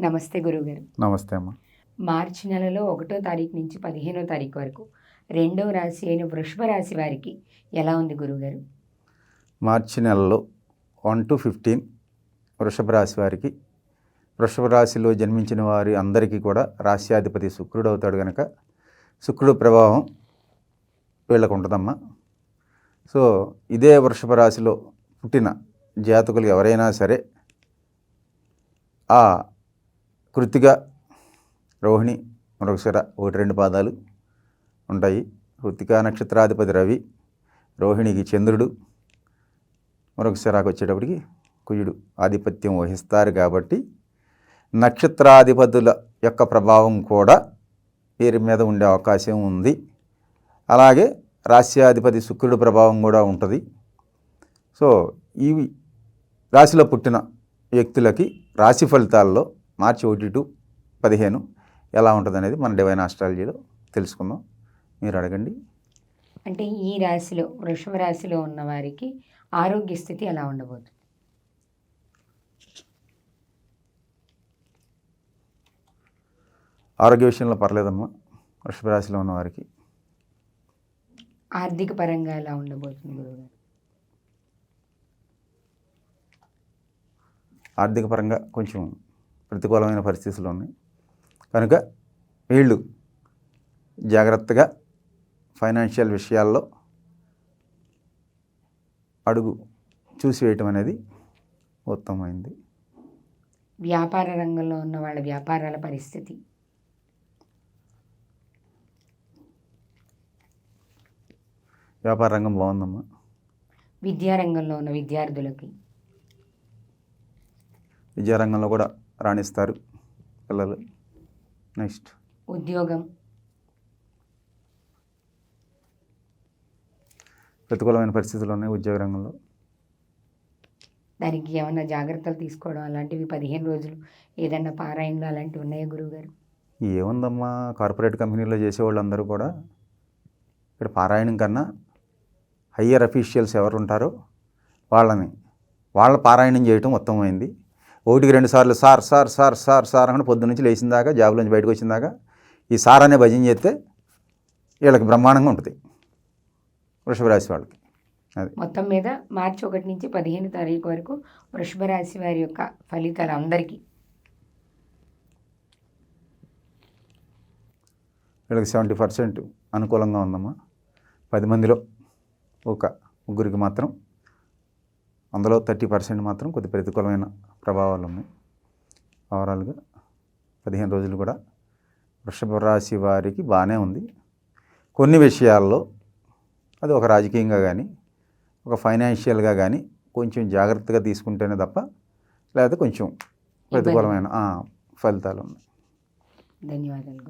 నమస్తే గురువుగారు. నమస్తే అమ్మ. మార్చి నెలలో ఒకటో తారీఖు నుంచి పదిహేనో తారీఖు వరకు రెండవ రాశి అయిన వృషభ రాశి వారికి ఎలా ఉంది గురువుగారు? మార్చి నెలలో వన్ టు ఫిఫ్టీన్ వృషభ రాశి వారికి వృషభ రాశిలో జన్మించిన వారి అందరికీ కూడా రాశ్యాధిపతి శుక్రుడు అవుతాడు కనుక శుక్రుడు ప్రభావం వీళ్ళకు ఉంటుందమ్మా. సో ఇదే వృషభ రాశిలో పుట్టిన జాతకులు ఎవరైనా సరే ఆ కృతిక రోహిణి మరొకసారి ఒకటి రెండు పాదాలు ఉంటాయి. కృతికా నక్షత్రాధిపతి రవి రోహిణికి చంద్రుడు మరొకసారికి వచ్చేటప్పటికి కుజుడు ఆధిపత్యం వహిస్తారు కాబట్టి నక్షత్రాధిపతుల యొక్క ప్రభావం కూడా వీరి మీద ఉండే అవకాశం ఉంది. అలాగే రాశ్యాధిపతి శుక్రుడు ప్రభావం కూడా ఉంటుంది. సో ఈ రాశిలో పుట్టిన వ్యక్తులకి రాశి ఫలితాల్లో మార్చి ఒకటి టు పదిహేను ఎలా ఉంటుంది అనేది మన డివైన్ ఆస్ట్రాలజీలో తెలుసుకుందాం. మీరు అడగండి. అంటే ఈ రాశిలో వృషభ రాశిలో ఉన్న వారికి ఆరోగ్య స్థితి ఎలా ఉండబోతుంది? ఆరోగ్య విషయంలో పర్లేదమ్మా. వృషభ రాశిలో ఉన్న వారికి ఆర్థిక పరంగా ఎలా ఉండబోతుంది గురువుగారు ఆర్థిక పరంగా కొంచెం ప్రతికూలమైన పరిస్థితులు ఉన్నాయి. కనుక వీళ్ళు జాగ్రత్తగా ఫైనాన్షియల్ విషయాల్లో అడుగు చూసి వేయటం అనేది ఉత్తమమైంది. వ్యాపార రంగంలో ఉన్న వాళ్ళ వ్యాపారాల పరిస్థితి. వ్యాపార రంగం బాగుందమ్మా. విద్యారంగంలో ఉన్న విద్యార్థులకి. విద్యారంగంలో కూడా రాణిస్తారు పిల్లలు. నెక్స్ట్. ఉద్యోగం. ప్రతికూలమైన పరిస్థితులు ఉన్నాయి ఉద్యోగ రంగంలో. దానికి ఏమైనా జాగ్రత్తలు తీసుకోవడం అలాంటివి? పదిహేను రోజులు ఏదన్నా పారాయణలు అలాంటివి ఉన్నాయా గురువుగారు? ఏముందమ్మా కార్పొరేట్ కంపెనీలో చేసేవాళ్ళందరూ కూడా ఇక్కడ పారాయణం కన్నా హయ్యర్ అఫీషియల్స్ ఎవరు ఉంటారో వాళ్ళని వాళ్ళ పారాయణం చేయటం ఉత్తమమైంది. ఒకటికి రెండు సార్లు sir sir sir sir sir అని పొద్దు నుంచి లేచిన దాకా జాబ్ నుంచి బయటకు వచ్చిన దాకా ఈ సార్ అనే భజన చేస్తే వీళ్ళకి బ్రహ్మాండంగా ఉంటుంది. వృషభ రాశి వాళ్ళకి. అది. మొత్తం మీద మార్చి ఒకటి నుంచి పదిహేను తారీఖు వరకు వృషభ రాశి వారి యొక్క ఫలితాలు అందరికీ. వీళ్ళకి సెవెంటీ పర్సెంట్ అనుకూలంగా ఉందమ్మా. పది మందిలో ఒక ముగ్గురికి మాత్రం అందులో థర్టీ పర్సెంట్ మాత్రం కొద్ది ప్రతికూలమైన ప్రభావాలు ఉన్నాయి ఓవరాల్గా పదిహేను రోజులు కూడా వృషభ రాశి వారికి బాగానే ఉంది. కొన్ని విషయాల్లో అది ఒక రాజకీయంగా కానీ ఒక ఫైనాన్షియల్గా కానీ కొంచెం జాగ్రత్తగా తీసుకుంటేనే తప్ప లేకపోతే కొంచెం ప్రతికూలమైన ఫలితాలు ఉన్నాయి ధన్యవాదాలు